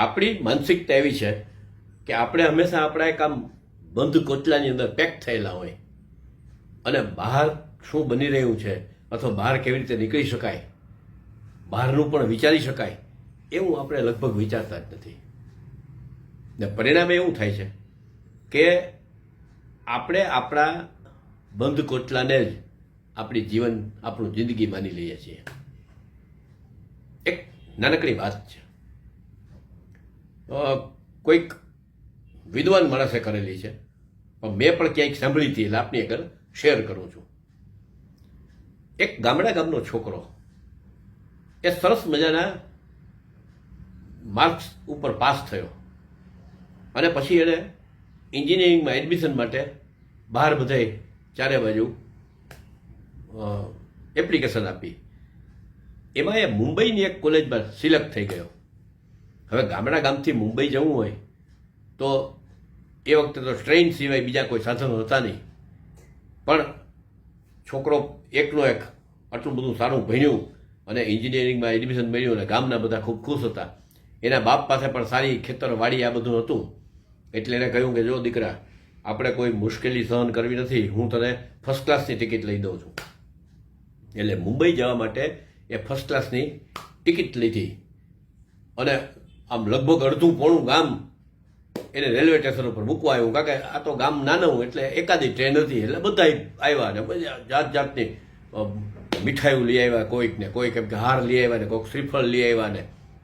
આપણી માનસિકતા એવી છે કે આપણે હંમેશા આપણા એક આમ બંધ કોચલાની અંદર પેક થયેલા હોય. અને બહાર શું બની રહ્યું છે અથવા બહાર કેવી રીતે નીકળી શકાય, બહારનું પણ વિચારી શકાય, એવું આપણે લગભગ વિચારતા જ નથી. ને પરિણામે એવું થાય છે કે આપણે આપણા બંધ કોટલાને જ આપણી જીવન, આપણું જિંદગી માની લઈએ છીએ. એક નાનકડી વાત છે. કોઈક વિદ્વાન માણસે કરેલી છે. પણ મેં પણ ક્યાંક સાંભળી હતી એટલે આપની આગળ શેર કરું છું. એક ગામડા ગામનો છોકરો. એ સરસ મજાના માર્ક્સ ઉપર પાસ થયો. અને પછી એણે એન્જિનિયરિંગમાં એડમિશન માટે બહાર બધાય ચારે બાજુ એપ્લિકેશન આપી. એમાં એ મુંબઈની એક કોલેજમાં સિલેક્ટ થઈ ગયો. હવે ગામડા ગામથી મુંબઈ જવું હોય, તો એ વખતે તો ટ્રેન સિવાય બીજા કોઈ સાધનો હતા નહીં. પણ છોકરો એકનો એક આટલું બધું સારું ભણ્યું અને એન્જિનિયરિંગમાં એડમિશન મળ્યું અને ગામના બધા ખૂબ ખુશ હતા. એના બાપ પાસે પણ સારી ખેતર વાડી આ બધું હતું. એટલે એને કહ્યું કે જો દીકરા, આપણે કોઈ મુશ્કેલી સહન કરવી નથી, હું તને ફર્સ્ટ ક્લાસની ટિકિટ લઈ દઉં છું. એટલે મુંબઈ જવા માટે એ ફર્સ્ટ ક્લાસની ટિકિટ લીધી. અને આમ લગભગ અડધું પોણું ગામ એને રેલવે સ્ટેશન ઉપર મૂકવા આવ્યું. કારણ કે આ તો ગામ નાનું એટલે એકાદી ટ્રેન હતી. એટલે બધા આવ્યા ને બધા જાત જાતની મીઠાઈઓ લઈ આવ્યા કોઈક ને કોઈક, એમ કે હાર લઈ આવ્યા ને કોઈક શ્રીફળ લઈ આવ્યા ને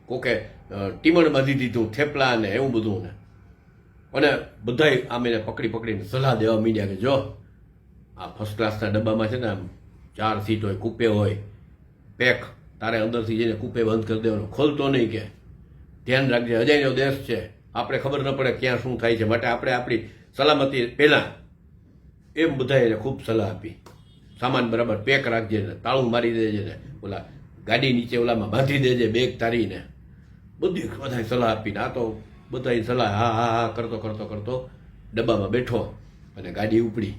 કોકે ટીમણ બાંધી દીધું, થેપલા ને એવું બધું ને. અને બધાય આમ એને પકડી પકડીને સલાહ દેવા મીડ્યા કે જો, આ ફર્સ્ટ ક્લાસના ડબ્બામાં છે ને આમ ચાર સીટ હોય, કૂપે હોય, પેક, તારે અંદરથી જઈને કૂપે બંધ કરી દેવાનો. ખોલતો નહીં કે. ધ્યાન રાખજે. અજયનો દેશ છે. આપણે ખબર ન પડે ક્યાં શું થાય છે. માટે આપણે આપણી સલામતી પહેલાં એમ બધાએ ખૂબ સલાહ આપી. સામાન બરાબર પેક રાખજે ને તાળું મારી દેજે ને ઓલા ગાડી નીચે ઓલામાં બાંધી દેજે બેગ તારીને. બધી બધાએ સલાહ આપીને. આ તો બધાએ સલાહ હા હા હા, કરતો કરતો કરતો ડબ્બામાં બેઠો અને ગાડી ઉપડી.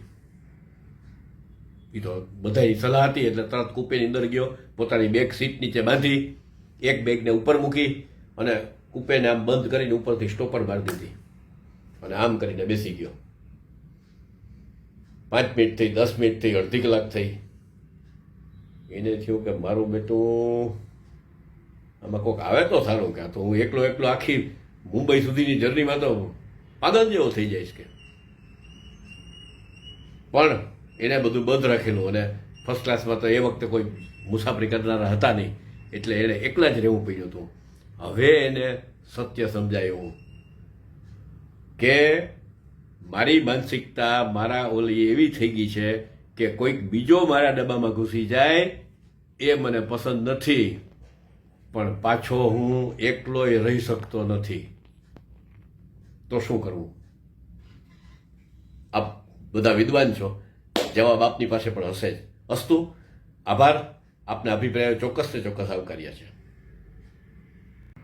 એ તો બધાની સલાહ હતી એટલે તરત કૂપેની અંદર ગયો. પોતાની બેગ સીટ નીચે બાંધી, એક બેગને ઉપર મૂકી અને કૂપેને આમ બંધ કરીને ઉપરથી સ્ટોપર મારી દીધી. અને આમ કરીને બેસી ગયો. પાંચ મિનિટ થઈ, દસ મિનિટ થઈ, અડધી કલાક થઈ. એને થયું કે મારું બેટું, આમાં કોઈક આવે તો સારું કે તો હું એકલો એકલો આખી મુંબઈ સુધીની જર્નીમાં તો પાગલ જેવો થઈ જઈશ કે. પણ એને બધું બંધ રાખેલું અને ફર્સ્ટ ક્લાસમાં તો એ વખતે કોઈ મુસાફરી કરનારા હતા નહીં. એટલે એને એકલા જ રહેવું પડ્યું હતું. હવે એને સત્ય સમજાયું કે મારી માનસિકતા મારા ઓલી એવી થઈ ગઈ છે કે કોઈક બીજો મારા ડબ્બામાં ઘૂસી જાય એ મને પસંદ નથી. પણ પાછો હું એકલોય રહી શકતો નથી. તો શું કરવું? આપ બધા વિદ્વાન છો. જવાબ આપની પાસે પણ હશે જ. અસ્તુ, આભાર. આપના અભિપ્રાયો ચોક્કસ ચોક્કસ આવકાર્યા છે.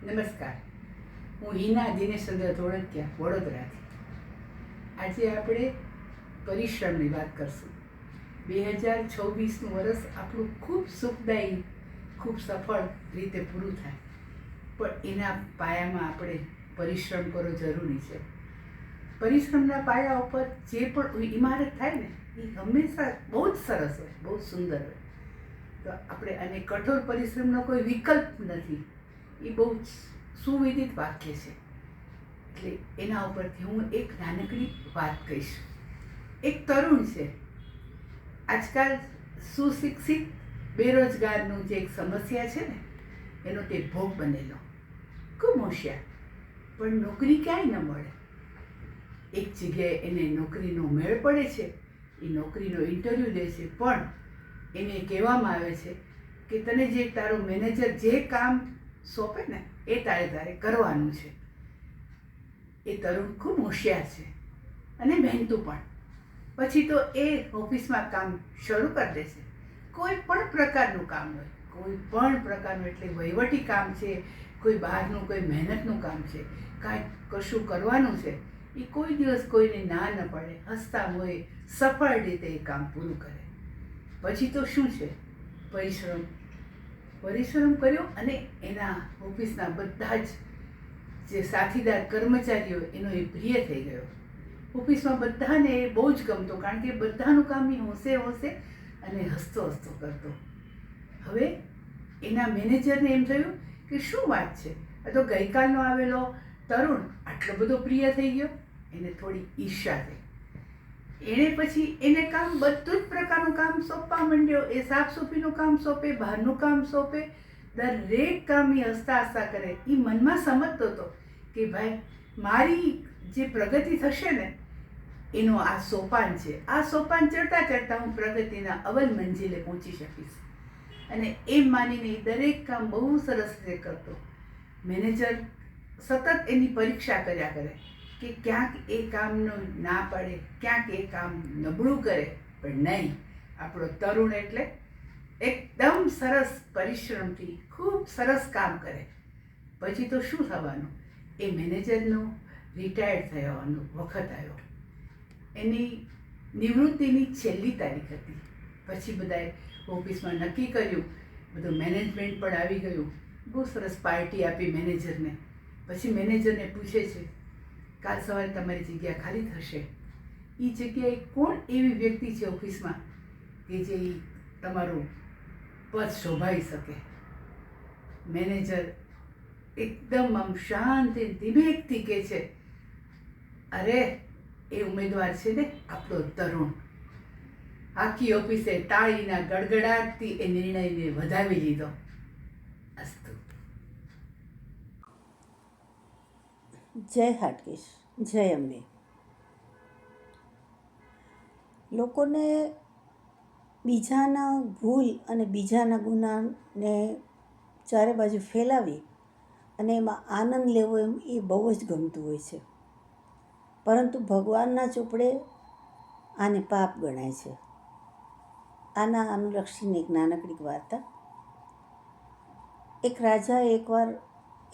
નમસ્કાર. હું હિના દિનેશ ચંદ્ર ધોળકિયા, વડોદરાથી. આજે આપણે પરિશ્રમની વાત કરશું. બે હજાર છવ્વીસનું વર્ષ આપણું ખૂબ સુખદાયી, ખૂબ સફળ રીતે પૂરું થાય. પણ એના પાયામાં આપણે પરિશ્રમ કરવો જરૂરી છે. પરિશ્રમના પાયા ઉપર જે પણ ઇમારત થાય ને, એ હંમેશા બહુ જ સરસ હોય, બહુ સુંદર હોય. તો આપણે અને કઠોર પરિશ્રમનો કોઈ વિકલ્પ નથી. એ બહુ સુવિદિત વાક્ય છે. એટલે એના ઉપરથી હું એક નાનકડી વાત કહીશ. એક તરુણ છે. આજકાલ સુશિક્ષિત, બેરોજગારનું જે એક સમસ્યા છે ને, એનો તે ભોગ બનેલો. ખૂબ હોશિયાર, પણ નોકરી ક્યાંય ન મળે. એક જગ્યાએ એને નોકરીનો મેળ પડે છે, એ નોકરીનો ઇન્ટરવ્યૂ દે છે, પણ એને કહેવામાં આવે છે કે તને જે તારો મેનેજર જે કામ સોંપે ને એ તારે તારે કરવાનું છે. એ તરુણ ખૂબ હોશિયાર છે અને મહેનતું પણ. પછી તો એ ઓફિસમાં કામ શરૂ કરી દેશે. કોઈ પણ પ્રકારનું કામ હોય, કોઈ પણ પ્રકારનું એટલે વહીવટી કામ છે, કોઈ બહારનું, કોઈ મહેનતનું કામ છે, કાંઈ કશું કરવાનું છે, એ કોઈ દિવસ કોઈને ના ન પડે, હસતા હોય, સફળ રીતે એ કામ પૂરું કરે. પછી તો શું છે? પરિશ્રમ પરિશ્રમ કર્યો અને એના ઓફિસના બધા જ જે સાથીદાર, કર્મચારીઓ, એનો એ પ્રિય થઈ ગયો. ઓફિસમાં બધાને એ બહુ જ ગમતો, કારણ કે બધાનું કામ એ હોંશે હોંશે અને હસતો હસતો કરતો. હવે એના મેનેજરને એમ થયું કે શું વાત છે? આ તો ગઈકાલનો આવેલો તરુણ આટલો બધો પ્રિય થઈ ગયો, એને થોડી ઈર્ષા થઈ. એણે પછી એને કામ બધું જ પ્રકારનું કામ સોંપવા માંડ્યો. એ સાફ સફાઈનું કામ સોંપે, બહારનું કામ સોંપે. દરેક કામ એ હસતા હસતા કરે. એ મનમાં સમજતો હતો કે ભાઈ, મારી જે પ્રગતિ થશે ને, એનું આ સોપાન છે. આ સોપાન ચડતા ચડતા હું પ્રગતિના અવલ મંજિલે પહોંચી શકીશ. અને એમ માનીને દરેક કામ બહુ સરસ રીતે કરતો. મેનેજર સતત એની પરીક્ષા કર્યા કરે. કે ક્યાંક એ કામનું ના પડે, ક્યાંક એ કામ નબળું કરે, પણ નહીં. આપણો તરુણ એટલે એકદમ સરસ પરિશ્રમથી ખૂબ સરસ કામ કરે. પછી તો શું થવાનું? એ મેનેજરનો રિટાયર્ડ થવાનો વખત આવ્યો. એની નિવૃત્તિની છેલ્લી તારીખ હતી. પછી બધાએ ઓફિસમાં નક્કી કર્યું, બધું મેનેજમેન્ટ પણ આવી ગયું. બહુ સરસ પાર્ટી આપી મેનેજરને. પછી મેનેજરને પૂછે છે કાલ સવારે તમારી જગ્યા ખાલી થશે. એ જગ્યાએ કોણ એવી વ્યક્તિ છે ઓફિસમાં કે જે તમારું પદ શોભાઈ શકે? મેનેજર એકદમ આમ શાંતિ ધીમેકથી કહે છે, અરે, એ ઉમેદવાર છે ને આપણો તરુણ. આખી ઓફિસે તાળીના ગડગડાટથી એ નિર્ણયને વધાવી લીધો. અસ્તુ. જય હાટકેશ, જય અંબે. લોકોને બીજાના ભૂલ અને બીજાના ગુનાને ચારે બાજુ ફેલાવી અને એમાં આનંદ લેવો એમ એ બહુ જ ગમતું હોય છે. પરંતુ ભગવાનના ચોપડે આને પાપ ગણાય છે. આના અનુલક્ષીને એક નાનકડી વાર્તા. એક રાજા એકવાર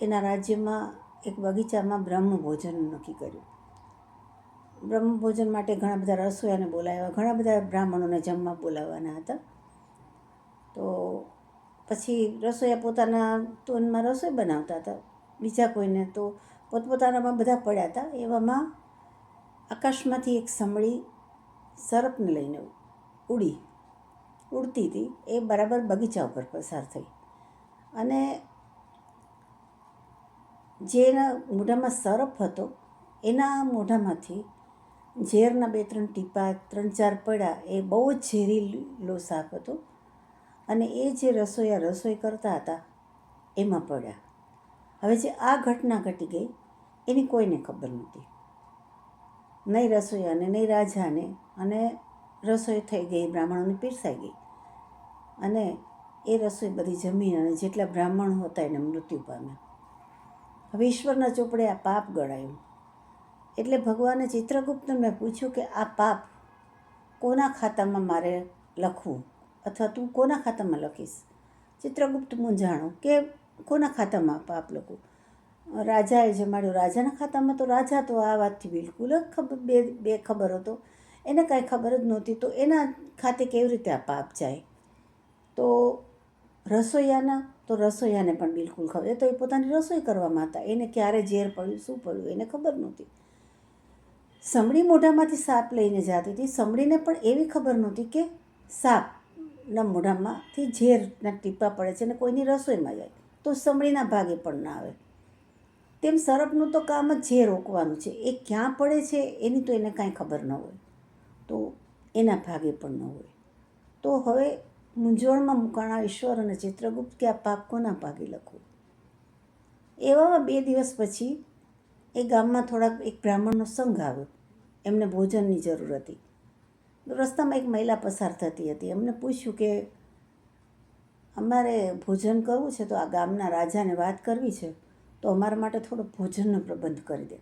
એના રાજ્યમાં એક બગીચામાં બ્રહ્મ ભોજન નક્કી કર્યું. બ્રહ્મ ભોજન માટે ઘણા બધા રસોઈયાને બોલાવ્યા. ઘણા બધા બ્રાહ્મણોને જમવા બોલાવવાના હતા. તો પછી રસોઈયા પોતાના તોનમાં રસોઈ બનાવતા હતા. બીજા કોઈને તો પોતપોતાનામાં બધા પડ્યા હતા. એવામાં આકાશમાંથી એક સમળી સરપને લઈને ઉડી, ઉડતી હતી. એ બરાબર બગીચા ઉપર પસાર થઈ. અને જેના મોઢામાં સરપ હતો, એના મોઢામાંથી ઝેરના બે ત્રણ ટીપા, ત્રણ ચાર પડ્યા, એ બહુ જ ઝેરીલો સાપ હતો. અને એ જે રસોઈયા રસોઈ કરતા હતા, એમાં પડ્યા. હવે જે આ ઘટના ઘટી ગઈ, એની કોઈને ખબર નહોતી. નહીં રસોઈયાને, નહીં રાજાને, અને રસોઈ થઈ ગઈ, બ્રાહ્મણોને પીરસાઈ ગઈ. અને એ રસોઈ બધી જમીન અને જેટલા બ્રાહ્મણો હતા, એને મૃત્યુ પામ્યા. હવે ઈશ્વરના ચોપડે આ પાપ ગણાયું. એટલે ભગવાને ચિત્રગુપ્તને મેં પૂછ્યું કે આ પાપ કોના ખાતામાં મારે લખવું? અથવા તું કોના ખાતામાં લખીશ? ચિત્રગુપ્ત મૂંઝાણું કે કોના ખાતામાં પાપ લખું રાજાએ જમાડ્યું, રાજાના ખાતામાં તો રાજા તો આ વાતથી બિલકુલ જ ખબર, બે બે ખબર હતો. એને કાંઈ ખબર જ નહોતી. તો એના ખાતે કેવી રીતે આ પાપ જાય? તો રસોઈયાના તો રસોઈયાને પણ બિલકુલ ખબર. એ તો એ પોતાની રસોઈ કરવામાં હતા એને ક્યારે ઝેર પડ્યું, શું પડ્યું, એને ખબર નહોતી. સમડી મોઢામાંથી સાપ લઈને જતી હતી. સમડીને પણ એવી ખબર નહોતી કે સાપના મોઢામાંથી ઝેરના ટીપા પડે છે અને કોઈની રસોઈમાં જાય. તો સમડીના ભાગે પણ ના આવે. તેમ સરપનું તો કામ જ ઝેર રોકવાનું છે. એ ક્યાં પડે છે, એની તો એને કાંઈ ખબર ન હોય. તો એના ભાગે પણ ન હોય. તો હવે મૂંઝવણમાં મુકાણા ઈશ્વર અને ચિત્રગુપ્ત કે આ પાપ કોના ભાગે લખું એવામાં બે દિવસ પછી એ ગામમાં થોડાક એક બ્રાહ્મણનો સંઘ આવ્યો. એમને ભોજનની જરૂર હતી. રસ્તામાં એક મહિલા પસાર થતી હતી. એમને પૂછ્યું કે, અમારે ભોજન કરવું છે તો આ ગામના રાજાને વાત કરવી છે તો અમારા માટે થોડો ભોજનનો પ્રબંધ કરી દે.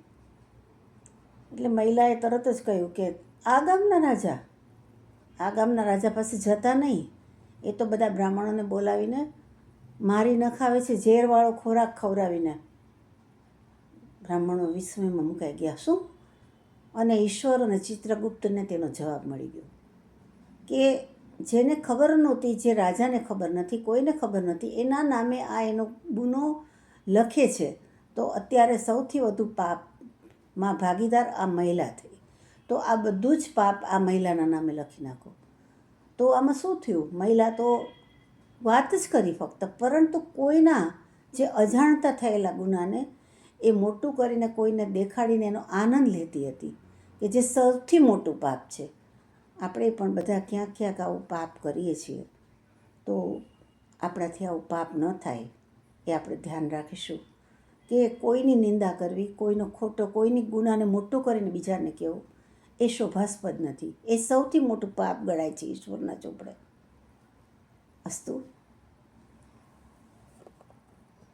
એટલે મહિલાએ તરત જ કહ્યું કે, આ ગામના રાજા? આ ગામના રાજા પાસે જતા નહીં. એ તો બધા બ્રાહ્મણોને બોલાવીને મારી નખાવે છે, ઝેરવાળો ખોરાક ખવડાવીને. બ્રાહ્મણો વિસ્મયમાં મુકાઈ ગયા. શું? અને ઈશ્વર અને ચિત્રગુપ્તને તેનો જવાબ મળી ગયો કે જેને ખબર નહોતી, જે રાજાને ખબર નથી, કોઈને ખબર નથી, એના નામે આ એનો ગુનો લખે છે, તો અત્યારે સૌથી વધુ પાપમાં ભાગીદાર આ મહિલા થઈ. તો આ બધું જ પાપ આ મહિલાના નામે લખી નાખો. તો આમાં શું થયું? મહિલા તો વાત જ કરી ફક્ત. પરંતુ કોઈના જે અજાણતા થયેલા ગુનાને એ મોટું કરીને કોઈને દેખાડીને એનો આનંદ લેતી હતી કે જે સૌથી મોટું પાપ છે. આપણે પણ બધા ક્યાંક ક્યાંક આવું પાપ કરીએ છીએ. તો આપણાથી આવું પાપ ન થાય એ આપણે ધ્યાન રાખીશું કે કોઈની નિંદા કરવી, કોઈનો ખોટો, કોઈની ગુનાને મોટું કરીને બીજાને કહેવું એ શોભાસ્પદ નથી. એ સૌથી મોટું પાપ ગણાય છે ઈશ્વરના ચોપડે. અસ્તુ.